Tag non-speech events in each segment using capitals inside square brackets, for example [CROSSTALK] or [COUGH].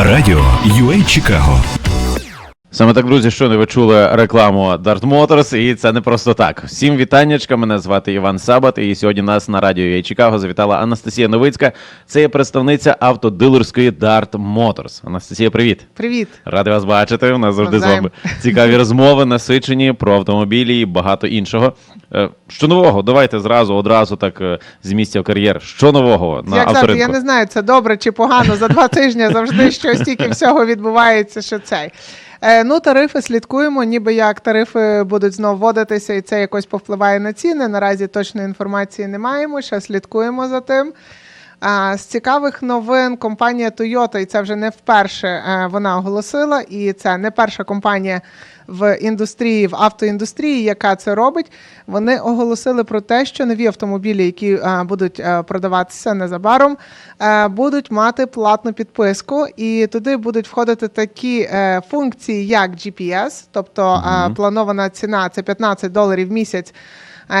Радіо UA Чикаго. Саме так, друзі, що не ви чули рекламу Dart Motors, і це не просто так. Всім вітаннячка. Мене звати Іван Сабат, і сьогодні нас на радіо «Я Чикаго завітала Анастасія Новицька. Це є представниця автодилерської Dart Motors. Анастасія, привіт. Привіт. Радий вас бачити. У нас завжди з вами цікаві розмови, насичені про автомобілі і багато іншого. Е, Що нового? Давайте зразу, одразу так е, з місця в кар'єр. Що нового на Як завжди, я не знаю, це добре чи погано. За два тижні завжди щось тільки всього відбувається, що цей. Е, ну, тарифи слідкуємо, ніби як тарифи будуть знову вводитися, і це якось повпливає на ціни. Наразі точної інформації не маємо. Ще слідкуємо за тим. З цікавих новин компанія Toyota, і це вже не вперше е, вона оголосила, і це не перша компанія в індустрії, в автоіндустрії, яка це робить. Вони оголосили про те, що нові автомобілі, які е, будуть е, продаватися незабаром, е, будуть мати платну підписку, і туди будуть входити такі функції, як GPS, тобто е, планована ціна це 15 доларів в місяць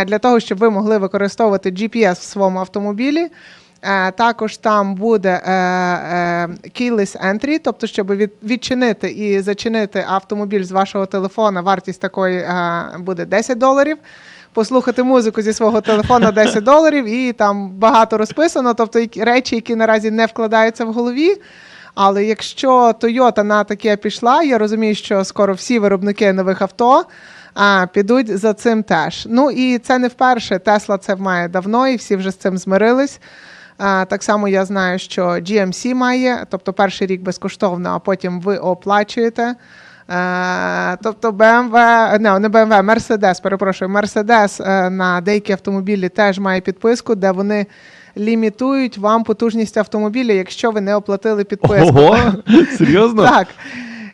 для того, щоб ви могли використовувати GPS в своєму автомобілі. Е, Також там буде е, е, keyless entry, тобто, щоб відчинити і зачинити автомобіль з вашого телефона, вартість такої буде 10 доларів. Послухати музику зі свого телефона [LAUGHS] 10 доларів, і там багато розписано, тобто речі, які наразі не вкладаються в голові. Але якщо Toyota на таке пішла, я розумію, що скоро всі виробники нових авто а, підуть за цим теж. Ну і це не вперше. Тесла це має давно, і всі вже з цим змирились. Так само я знаю, що GMC має, тобто перший рік безкоштовно, а потім ви оплачуєте. Е, тобто BMW, не, не BMW, Mercedes, перепрошую, Mercedes е, на деякі автомобілі теж має підписку, де вони лімітують вам потужність автомобіля, якщо ви не оплатили підписку. Ого, серйозно? Так.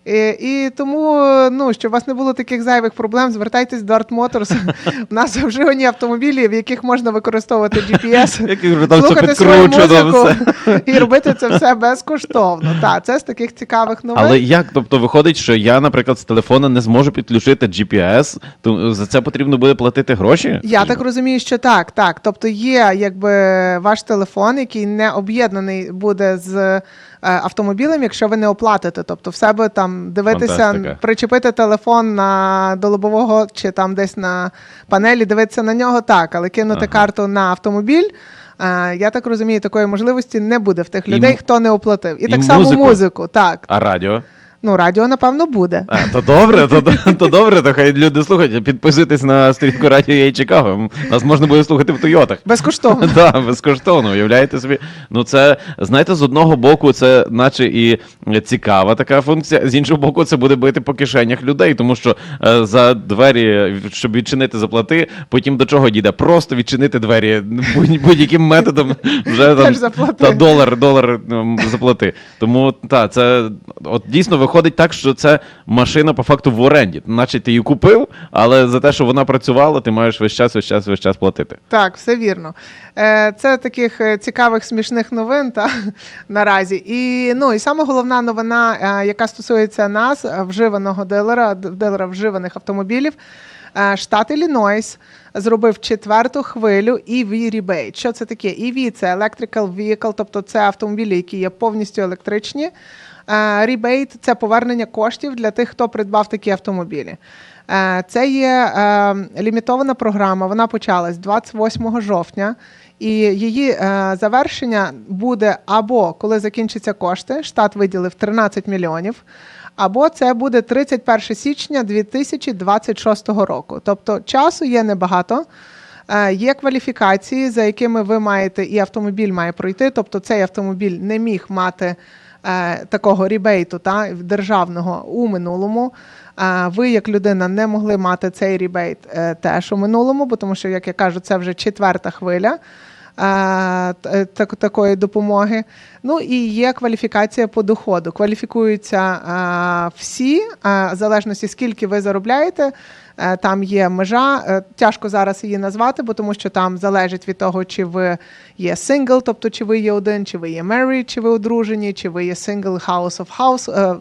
І, і тому, ну, щоб у вас не було таких зайвих проблем, звертайтесь до Art Motors. [LAUGHS] У нас вживані автомобілі, в яких можна використовувати GPS, [LAUGHS] вже слухати свою музику [LAUGHS] і робити це все безкоштовно. Так, це з таких цікавих новин. Але як? Тобто виходить, що я, наприклад, з телефона не зможу підключити GPS, то за це потрібно буде платити гроші? Я так розумію, що так, так. Тобто є якби ваш телефон, який не об'єднаний буде з е, автомобілем, якщо ви не оплатите. Тобто в себе там дивитися, Фантастика. причепити телефон на до лобового чи там десь на панелі, дивитися на нього так, але кинути Ага. карту на автомобіль. е, Я так розумію, такої можливості не буде в тих людей, і, хто не оплатив. І, і так само музику? музику, так. А радіо? Ну, радіо, напевно, буде. А, то добре, то, то добре, то хай люди слухають. Підписуйтесь на сторінку радіо «Я Чикаго. Нас можна буде слухати в Тойотах. Безкоштовно. [LAUGHS] Так, безкоштовно, уявляєте собі. Ну, це, знаєте, з одного боку, це наче і цікава така функція, з іншого боку, це буде бити по кишенях людей, тому що е, за двері, щоб відчинити заплати, потім до чого дійде? Просто відчинити двері будь- будь-яким методом вже там та долар, долар ем, заплати. Тому так, це от дійсно виходить так, що це машина по факту в оренді. Наче ти її купив, але за те, що вона працювала, ти маєш весь час, весь час, весь час платити. Так, все вірно. Е, Це таких е, цікавих смішних новин та, [LAUGHS] наразі. І, ну, і саме головна новина, е, яка стосується нас, вживаного дилера, дилера вживаних автомобілів. Штат Іллінойс зробив четверту хвилю EV Rebate. Що це таке? EV – це Electrical Vehicle, тобто це автомобілі, які є повністю електричні. Rebate – це повернення коштів для тих, хто придбав такі автомобілі. Це є лімітована програма. Вона почалась 28 жовтня, і її завершення буде або коли закінчаться кошти, штат виділив 13 мільйонів. Або це буде 31 січня 2026 року. Тобто часу є небагато. Е, Є кваліфікації, за якими ви маєте, і автомобіль має пройти. Тобто цей автомобіль не міг мати е, такого рібейту та, державного у минулому. Ви, як людина, не могли мати цей рібейт е, теж у минулому, бо тому що, як я кажу, це вже четверта хвиля. Е, так, такої допомоги. Ну і є кваліфікація по доходу. Кваліфікуються всі, в залежності скільки ви заробляєте. Е, Там є межа. Е, Тяжко зараз її назвати, бо тому що там залежить від того, чи ви є сингл, тобто чи ви є один, чи ви є married, чи ви одружені, чи ви є single house of house,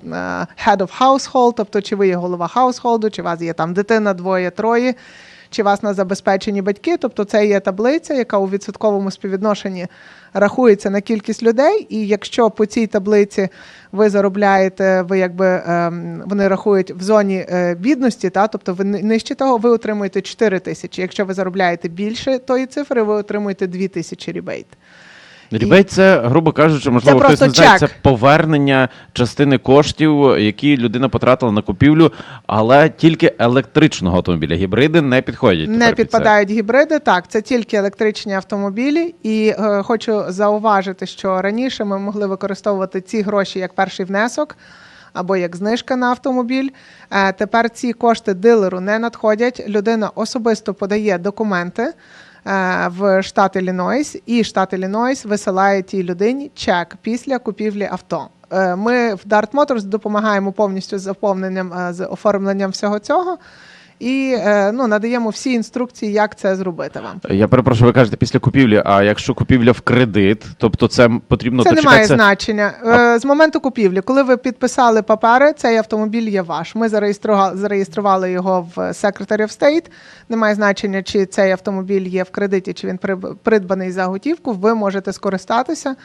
head of household, тобто чи ви є голова household, чи у вас є там дитина, двоє, троє. Чи вас на забезпечені батьки. Тобто це є таблиця, яка у відсотковому співвідношенні рахується на кількість людей. І якщо по цій таблиці ви заробляєте, ви якби ем, вони рахують в зоні е, бідності, та тобто ви ни- нижче того, ви отримуєте 4 тисячі. Якщо ви заробляєте більше тої цифри, ви отримуєте 2 тисячі рібейт. Рібейт це, грубо кажучи, можливо, Це хтось не знає, чек. це повернення частини коштів, які людина потратила на купівлю, але тільки електричного автомобіля. Гібриди не підходять. Не тепер під це. підпадають гібриди, так це тільки електричні автомобілі. І е, хочу зауважити, що раніше ми могли використовувати ці гроші як перший внесок або як знижка на автомобіль. Е, тепер ці кошти дилеру не надходять. Людина особисто подає документи. Е, В штат Іллінойс, і штат Іллінойс висилає тій людині чек після купівлі авто. Е, Ми в Dart Motors допомагаємо повністю з заповненням е, з оформленням всього цього і е, ну, надаємо всі інструкції, як це зробити вам. Я перепрошую, ви кажете після купівлі. А якщо купівля в кредит, тобто це потрібно це не має значення. Е, З моменту купівлі, коли ви підписали папери, цей автомобіль є ваш. Ми зареєстрували, зареєстрували його в Secretary of State. Немає значення, чи цей автомобіль є в кредиті, чи він придбаний за готівку. Ви можете скористатися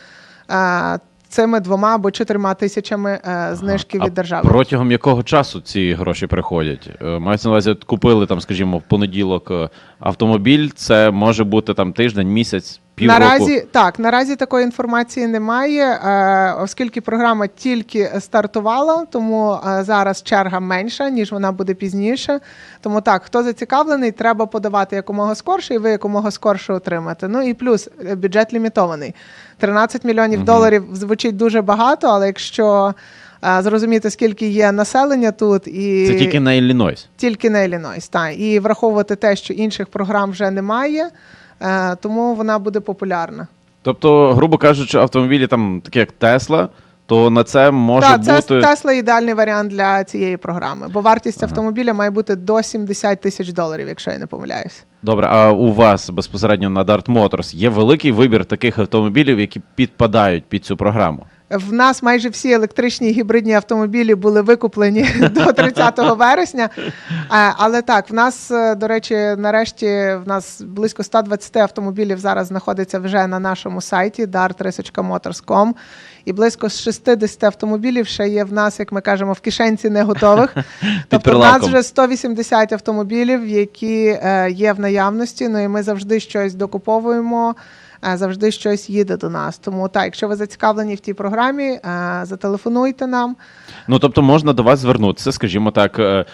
е, цими двома або чотирма тисячами е, знижки від держави. Протягом якого часу ці гроші приходять? Е, Мається на увазі, от купили там, скажімо, в понеділок е, автомобіль. Це може бути там тиждень, місяць, півроку. Наразі так, наразі такої інформації немає, е, оскільки програма тільки стартувала, тому е, зараз черга менша, ніж вона буде пізніше. Тому так, хто зацікавлений, треба подавати якомога скорше, і ви якомога скорше отримаєте. Ну і плюс е, бюджет лімітований. 13 мільйонів доларів звучить дуже багато, але якщо зрозуміти, скільки є населення тут, і Це тільки на Іллінойс. тільки на Іллінойс, так. І враховувати те, що інших програм вже немає, тому вона буде популярна. Тобто, грубо кажучи, автомобілі там такі як Тесла, то на це може Так, це бути. Тесла ідеальний варіант для цієї програми, бо вартість автомобіля має бути до 70 тисяч доларів, якщо я не помиляюсь. Добре, а у вас безпосередньо на Dart Motors є великий вибір таких автомобілів, які підпадають під цю програму. В нас майже всі електричні гібридні автомобілі були викуплені [LAUGHS] до 30 [LAUGHS] вересня. Е, Але так, в нас, е, до речі, нарешті в нас близько 120 автомобілів зараз знаходиться вже на нашому сайті dart.motors.com. І близько 60 автомобілів ще є в нас, як ми кажемо, в кишенці не готових. [LAUGHS] Тобто в нас вже 180 автомобілів, які е, є в наявності. Ну і ми завжди щось докуповуємо. Е, Завжди щось їде до нас. Тому так, якщо ви зацікавлені в тій програмі, е, зателефонуйте нам. Ну тобто можна до вас звернутися, скажімо так, е,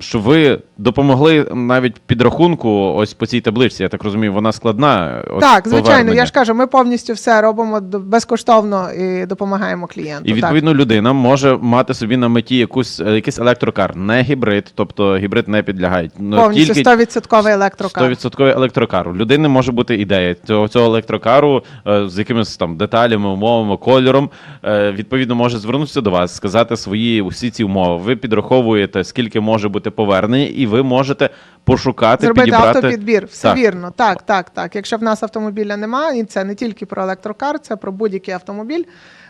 що ви допомогли навіть підрахунку ось по цій табличці. Я так розумію, вона складна. От так, звичайно, повернення. я ж кажу, ми повністю все робимо безкоштовно і допомагаємо клієнту. І відповідно людина може мати собі на меті якусь якийсь електрокар, не гібрид, тобто гібрид не підлягає. так. Ну, повністю тільки 100% електрокар. 100% електрокар. У людини може бути ідея цього, цього електрокару е, з якимись там деталями, умовами, кольором. Е, відповідно, може звернутися до вас, сказати свої усі ці умови. Ви підраховуєте, скільки може бути повернення, і ви можете пошукати, Зробити підібрати. автопідбір. Все Так. вірно. Так, так, так. Якщо в нас автомобіля немає, і це не тільки про електрокар, це про будь-який автомобіль.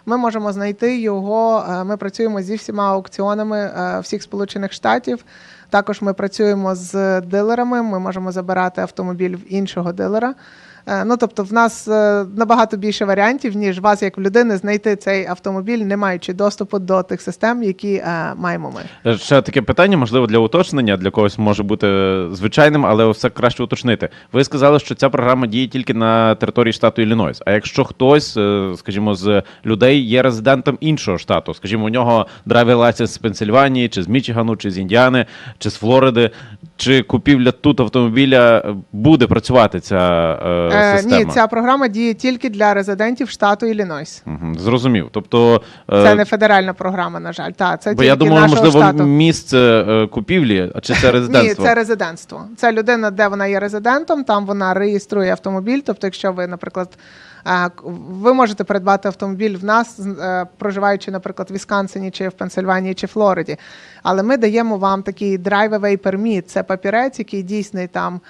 Ми можемо знайти його. е, Ми працюємо зі всіма аукціонами всіх Сполучених Штатів. Також ми працюємо з дилерами. Ми можемо забирати автомобіль в іншого дилера. Е, Ну, тобто, в нас е, набагато більше варіантів, ніж вас, як в людини, знайти цей автомобіль, не маючи доступу до тих систем, які е, маємо ми. Ще таке питання, можливо, для уточнення, для когось може бути звичайним, але все краще уточнити. Ви сказали, що ця програма діє тільки на території штату Іллінойс. А якщо хтось, скажімо, з людей є резидентом іншого штату, скажімо, у нього драйвер лайсенс з Пенсильванії, чи з Мічигану, чи з Індіани, чи з Флориди, чи купівля тут автомобіля буде працювати ця е, система? ні, ця програма діє тільки для резидентів штату Іллінойс. Мгм, Зрозумів. Тобто, е, Це не федеральна програма, на жаль. Та, це бо тільки я думав, нашого можливо, штату. місце е, купівлі, а чи це [LAUGHS] резидентство? Ні, це резидентство. Це людина, де вона є резидентом, там вона реєструє автомобіль. Тобто, якщо ви, наприклад, е, ви можете придбати автомобіль в нас, е, проживаючи, наприклад, в Вісконсині, чи в Пенсильванії, чи Флориді. Але ми даємо вам такий drive-away permit. Це папірець, який дійсний там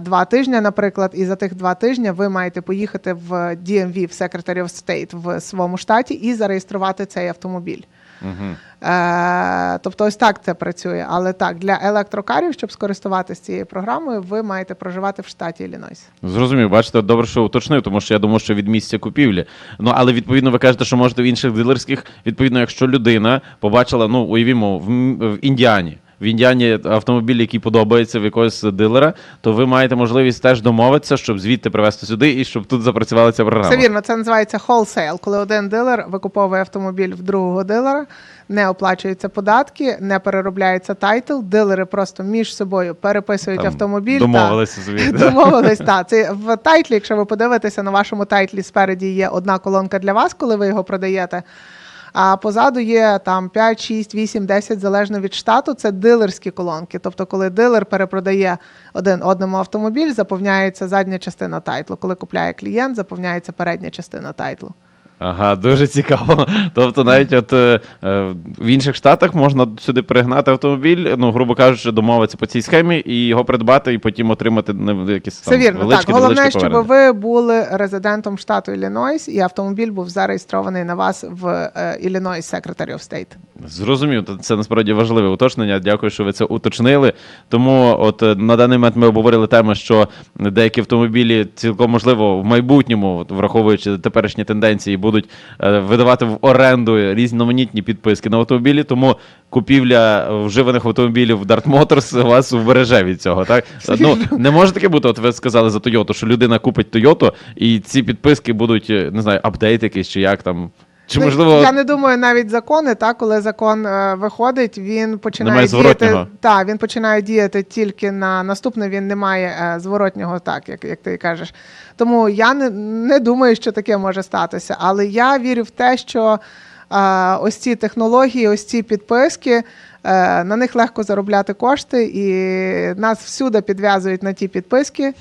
два тижні, наприклад, і за тих два тижні ви маєте поїхати в DMV, в Secretary of State в своєму штаті і зареєструвати цей автомобіль. Угу. Е, тобто, ось так це працює. Але так, для електрокарів, щоб скористуватися цією програмою, ви маєте проживати в штаті Іллінойс. Зрозумів, бачите, добре, що уточнив, тому що я думав, що від місця купівлі. Ну але відповідно ви кажете, що можете в інших дилерських. Відповідно, якщо людина побачила, ну уявімо, в, в Індіані. В Індіані автомобіль, який подобається в якогось дилера, то ви маєте можливість теж домовитися, щоб звідти привезти сюди і щоб тут запрацювала ця програма. Це вірно, це називається wholesale, коли один дилер викуповує автомобіль в другого дилера, не оплачуються податки, не переробляється тайтл. Дилери просто між собою переписують Там автомобіль. Домовилися [LAUGHS] да. Домовились, так. Це в тайтлі, якщо ви подивитеся, на вашому тайтлі спереді є одна колонка для вас, коли ви його продаєте. А позаду є там 5, 6, 8, 10, залежно від штату. Це дилерські колонки. Тобто, коли дилер перепродає один одному автомобіль, заповняється задня частина тайтлу. Коли купляє клієнт, заповняється передня частина тайтлу. Ага, дуже цікаво. [LAUGHS] Тобто, навіть от е, е, в інших штатах можна сюди пригнати автомобіль, ну, грубо кажучи, домовитися по цій схемі і його придбати, і потім отримати не, якісь Все вірно. величкі, Так, головне, невеличкі щоб повернення. ви були резидентом штату Іллінойс, і автомобіль був зареєстрований на вас в е, Іллінойс Secretary of State. Зрозумів, це насправді важливе уточнення. Дякую, що ви це уточнили. Тому, от е, на даний момент ми обговорили тему, що деякі автомобілі цілком можливо в майбутньому, от, враховуючи теперішні тенденції, будуть е, видавати в оренду різноманітні підписки на автомобілі. Тому купівля вживаних автомобілів Dart Motors вас вбереже від цього. Так ну не може таке бути. От ви сказали за Toyota, що людина купить Toyota, і ці підписки будуть е, не знаю, апдейт якийсь чи як там. Чи Ну, можливо я не думаю навіть закони, так, коли закон е, виходить, він починає Немає діяти. зворотнього. Так, він починає діяти тільки на наступне, він не має е, зворотнього, так, як, як ти кажеш. Тому я не, не думаю, що таке може статися. Але я вірю в те, що е, ось ці технології, ось ці підписки. Е, На них легко заробляти кошти, і нас всюди підв'язують на ті підписки.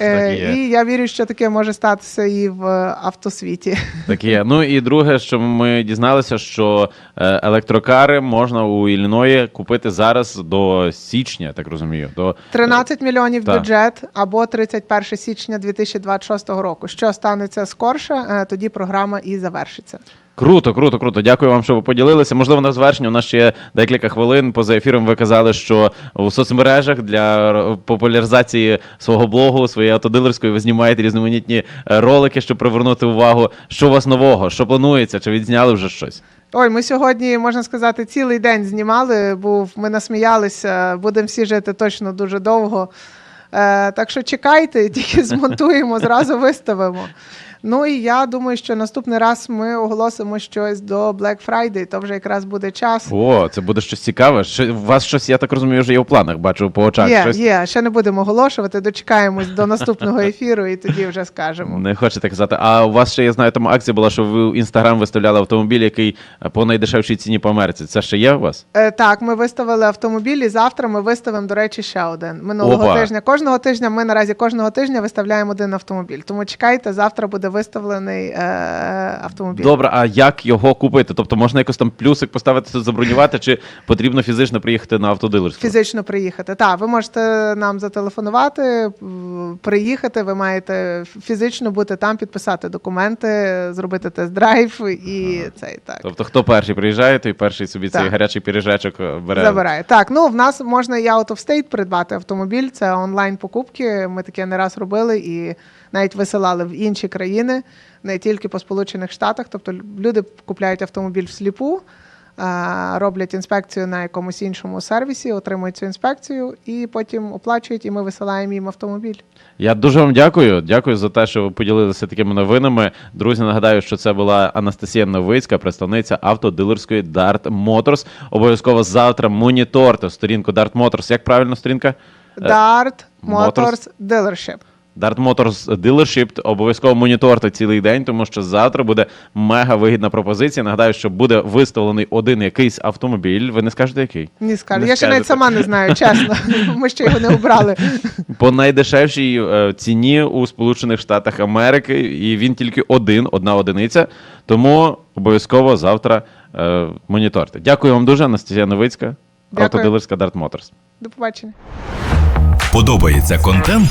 Е, і я вірю, що таке може статися і в автосвіті. Так є. Ну і друге, що ми дізналися, що е, електрокари можна у Ілліної купити зараз до січня, так розумію. До 13 мільйонів Так. бюджет або 31 січня 2026 року. Що станеться скорше, тоді програма і завершиться. Круто, круто, круто. Дякую вам, що ви поділилися. Можливо, на завершення у нас ще є декілька хвилин. Поза ефіром ви казали, що у соцмережах для популяризації свого блогу, своєї автодилерської, ви знімаєте різноманітні е, ролики, щоб привернути увагу. Що у вас нового? Що планується? Чи відзняли вже щось? Ой, ми сьогодні, можна сказати, цілий день знімали, був, ми насміялися, будемо всі жити точно дуже довго. Е, так що чекайте, тільки [LAUGHS] змонтуємо, зразу виставимо. Ну і я думаю, що наступний раз ми оголосимо щось до Black Friday, то вже якраз буде час. О, це буде щось цікаве. Що, у вас щось, я так розумію, вже є в планах. Бачу по очах. Є, щось. є, ще не будемо оголошувати, дочекаємось до наступного [LAUGHS] ефіру і тоді вже скажемо. Не хочете казати. А у вас ще я знаю, там акція була, що ви в інстаграм виставляли автомобіль, який е, по найдешевшій ціні по Америці. Це ще є у вас? Е, так, ми виставили автомобіль, і завтра ми виставимо, до речі, ще один. Минулого Опа. тижня. Кожного тижня ми наразі кожного тижня виставляємо один автомобіль. Тому чекайте, завтра буде виставлений е, автомобіль. Добре, а як його купити? Тобто можна якось там плюсик поставити забронювати, чи потрібно фізично приїхати на автодилерство? Фізично приїхати. Так, ви можете нам зателефонувати, приїхати. Ви маєте фізично бути там, підписати документи, зробити тест-драйв і цей так. Тобто, хто перший приїжджає, той перший собі цей гарячий піріжечок е, бере. Забирає. Так, ну в нас можна і out of state придбати автомобіль. Це онлайн покупки. Ми таке не раз робили і навіть висилали в інші країни, не тільки по Сполучених Штатах. Тобто люди купляють автомобіль всліпу, а, роблять інспекцію на якомусь іншому сервісі, отримують цю інспекцію і потім оплачують, і ми висилаємо їм автомобіль. Я дуже вам дякую. Дякую за те, що ви поділилися такими новинами. Друзі, нагадаю, що це була Анастасія Новицька, представниця автодилерської Dart Motors. Обов'язково завтра моніторте сторінку Dart Motors. Як правильно сторінка? Е, Dart. Motors Dealership. Dart Motors Dealership обов'язково моніторте цілий день, тому що завтра буде мега вигідна пропозиція. Нагадаю, що буде виставлений один якийсь автомобіль. Ви не скажете який? Ні, скажу. Не Я ще навіть сама не знаю, чесно. [LAUGHS] Ми ще його не обрали. По найдешевшій е, ціні у Сполучених Штатах Америки, і він тільки один, одна одиниця. Тому обов'язково завтра е, моніторте. Дякую вам дуже, Анастасія Новицька, автодилерська Dart Motors. До побачення. Подобається контент?